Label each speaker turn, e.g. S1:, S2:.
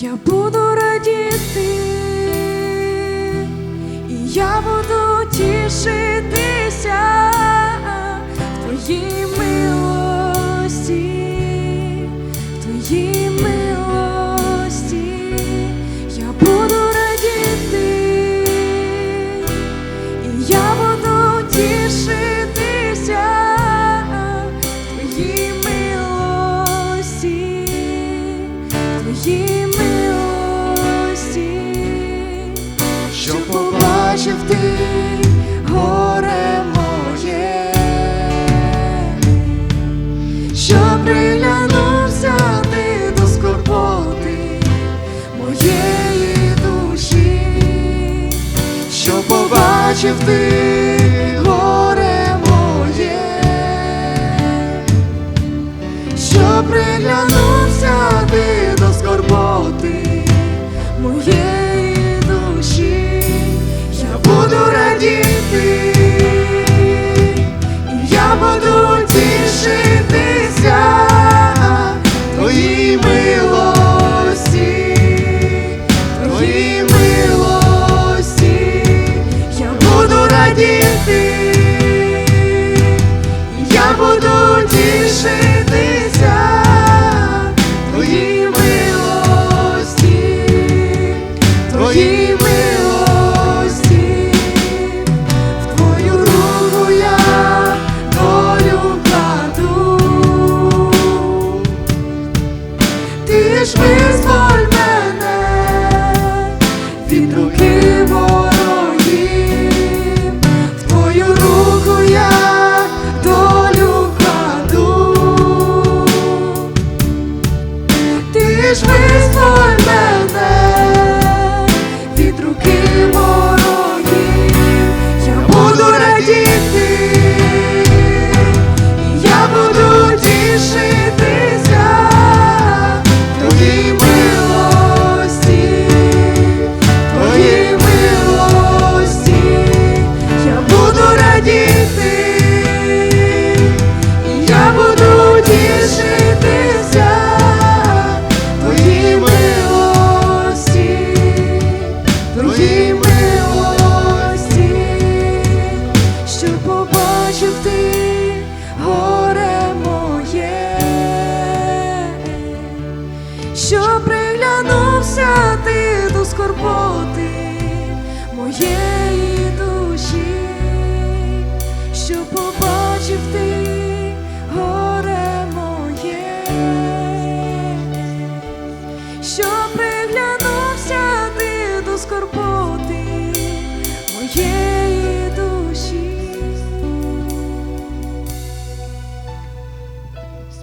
S1: Я буду радіти, і я буду тішитися в твоїй милості, в твоїй.
S2: побачив ти горе моє, що приглянув. ти, я буду
S1: тішити. His ways for турботи моєї душі, що побачив ти горе моє, що